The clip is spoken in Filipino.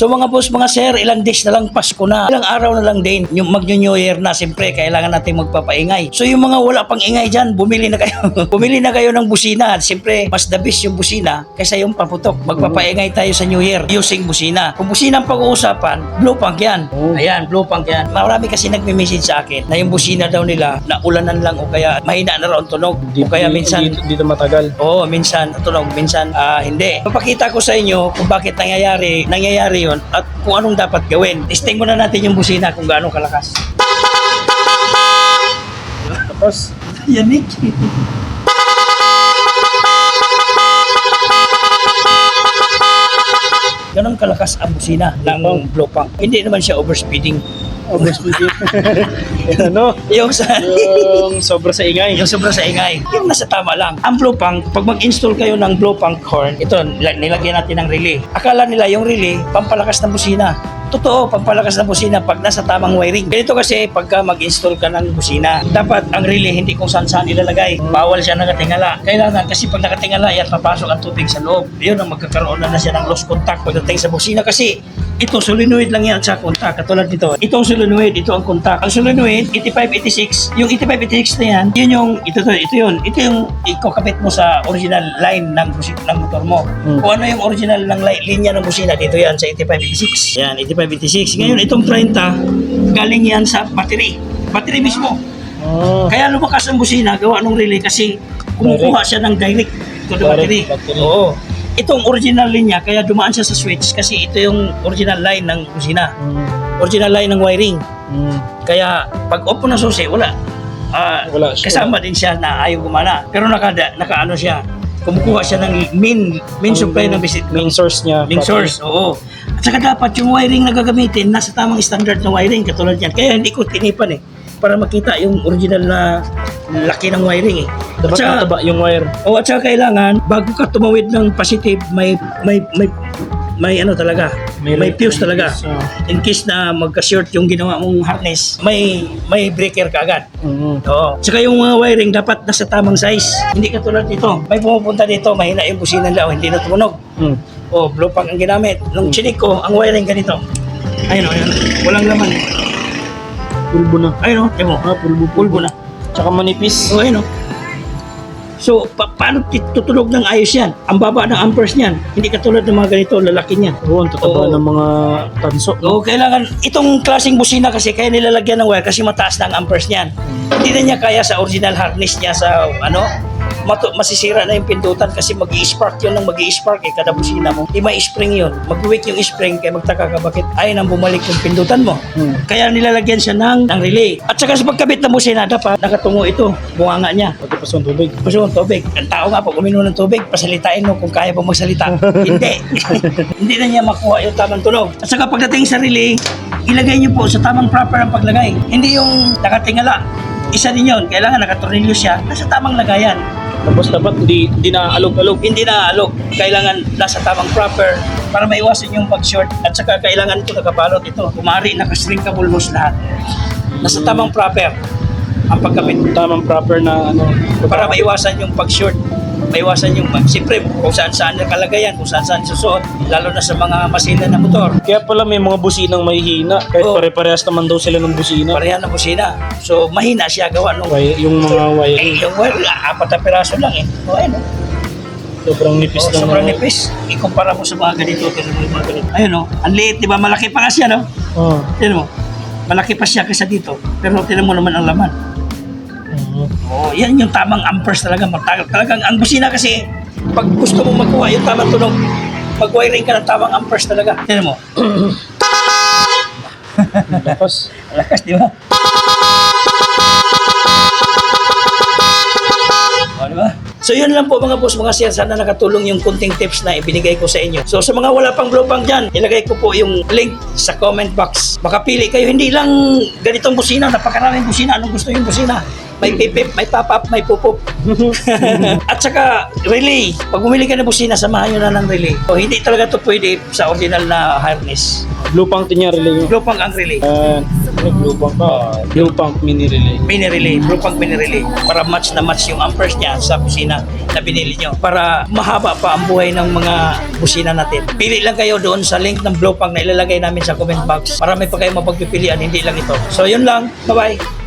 So mga boss, mga sir, ilang days na lang Pasko na. Ilang araw na lang din. Yung mag-New Year na, siyempre, kailangan natin magpapaingay. So yung mga wala pang ingay dyan, bumili na kayo. bumili na kayo ng busina. Siyempre, mas the best yung busina kaysa yung paputok. Magpapaingay tayo sa New Year using busina. Kung busina ang pag-uusapan, blue punk yan. Oh. Ayan, blue punk yan. Marami kasi nagme-message sa akin na yung busina daw nila, na ulanan lang o kaya mahina na raw ang tunog. O kaya minsan, Dito, dito matagal. Oo, minsan tunog, minsan ah, hindi. Papakita ko sa inyo kung bakit nangyayari, nangyayari yon at kung anong dapat gawin. Testing muna natin yung busina kung gaano kalakas. Tapos, Yanik. Ganon kalakas ang busina ng blow pump. Hindi naman siya overspeeding. Overspeeding. ano? Yung sa Yung sobra sa ingay. yung sobra sa ingay, yung nasa tama lang. Ang blow punk, pag mag-install kayo ng blow punk horn, ito, nila- nilagyan natin ng relay. Akala nila yung relay, pampalakas ng busina. Totoo, pampalakas ng busina pag nasa tamang wiring. Ganito kasi pagka mag-install ka ng busina, dapat ang relay hindi kung saan saan ilalagay. Bawal siya nakatingala. Kailangan kasi pag nakatingala, yan papasok ang tubig sa loob. Yun ang magkakaroon na, na siya ng lost contact pagdating sa busina kasi ito solenoid lang yan sa contact. Katulad nito. Itong solenoid, ito ang contact. Ang solenoid, 8586. Yung 8586 na yan, yun yung, ito, to, ito yun. Ito yung ikokapit mo sa original line ng, ng motor mo. Hmm. Kung ano yung original ng li- linya ng busina, dito yan sa 8586. Yan, 8586. Ngayon, itong 30, galing yan sa battery. Battery mismo. Oh. Kaya lumakas ang busina, gawa ng relay kasi kumukuha siya ng direct to the battery. Battery. Oo. Itong original linya, kaya dumaan siya sa switch kasi ito yung original line ng busina. Mm. Original line ng wiring. Mm. Kaya pag open na susi, wala. Ah, Wala siya. kasama din siya na ayaw gumana. Pero naka, naka ano siya, kumukuha siya ng main, main supply ng visit. Main source niya. Main battery. source, oo. At saka dapat yung wiring na gagamitin, nasa tamang standard na wiring, katulad yan. Kaya hindi ko tinipan eh, para makita yung original na laki ng wiring eh. At Dapat saka, mataba yung wire. oh, at saka kailangan, bago ka tumawid ng positive, may, may, may, may ano talaga, may, fuse talaga. fuse, oh. In case na magka-short yung ginawa mong harness, may, may breaker ka agad. Mm. Oo. Tsaka yung mga wiring dapat nasa tamang size. Hindi katulad dito. May pumupunta dito, mahina yung busina nila hindi na tumunog. Mm. O, blue pang ang ginamit. Nung chinik ko, ang wiring ganito. Ayun o, ayun. Walang laman. Pulbo na. Ayun o, mo. Ah, pulbo, Pulbo na. Tsaka manipis. O, ayun o. So, pa paano tutunog ng ayos yan? Ang baba ng amperes niyan. Hindi katulad ng mga ganito, lalaki niyan. Oo, ang tataba Oo. ng mga tanso. Oo, kailangan, itong klaseng busina kasi kaya nilalagyan ng wire kasi mataas na ang amperes niyan. Hindi na niya kaya sa original harness niya sa ano, mato, masisira na yung pindutan kasi mag spark yun ng mag spark eh, kada busina mo. Di spring yun. Mag-weak yung spring kaya magtaka ka bakit ayaw nang bumalik yung pindutan mo. Hmm. Kaya nilalagyan siya ng, ng relay. At saka sa pagkabit ng busina, dapat nakatungo ito, bunganga niya. Pati pa sa tubig. Gusto ng tubig. Ang tao nga pag uminom ng tubig, pasalitain mo kung kaya pa magsalita. Hindi. Hindi na niya makuha yung tamang tunog. At saka pagdating sa relay, ilagay niyo po sa tamang proper ang paglagay. Hindi yung nakatingala. Isa din yun. Kailangan nakatornilyo siya. Nasa tamang lagayan. Tapos dapat hindi, hindi na alog-alog. Hindi na alog. Kailangan nasa tamang proper para maiwasan yung pag-short. At saka kailangan ito nakabalot ito. Kumari, nakashrinkable hose lahat. Nasa tamang proper ang pagkabit. Tamang proper na ano. para maiwasan yung pag-short. Maiwasan yung, siyempre, kung saan saan nakalagay yan, kung saan saan susuot, lalo na sa mga masina na motor. Kaya pala may mga businang may hina. Kahit Oo. pare-parehas naman daw sila ng busina. Pareha na busina. So, mahina siya gawa nung... Wire, yung mga Eh, wiring. yung wire, apat na piraso lang eh. O, ayun, oh. Sobrang nipis Oh, ng sobrang nipis. Ikumpara mo sa mga ganito, yung mga ganito. Ayun, oh. Ang liit, di ba? Malaki pa nga siya, no? Oh. Tignan mo. Malaki pa siya kaysa dito. Pero tignan mo naman ang laman. Mm. Oh, yan yung tamang amperes talaga. Matagal. Talagang ang busina kasi, pag gusto mong magkuha yung tamang tunog, mag-wiring ka ng tamang amperes talaga. Tignan mo. Tapos, Lakas, di ba? O, di ba? So yun lang po mga boss, mga sir. Sana nakatulong yung kunting tips na ibinigay ko sa inyo. So sa mga wala pang blow pang dyan, ilagay ko po yung link sa comment box. Makapili kayo. Hindi lang ganitong busina. Napakaraming busina. Anong gusto yung busina? May pipip, may pop-up, may pupup. At saka, relay. Pag bumili ka ng busina, samahan nyo na ng relay. O, hindi talaga to pwede sa original na harness. Blue punk din niya relay. Blue punk ang relay. Uh, blue punk ba? Blue punk mini relay. Mini relay, blue punk mini relay. Para match na match yung amperes niya sa busina na binili nyo. Para mahaba pa ang buhay ng mga busina natin. Pili lang kayo doon sa link ng blue punk na ilalagay namin sa comment box. Marami pa kayo mapagpipilian, hindi lang ito. So, yun lang. Bye-bye.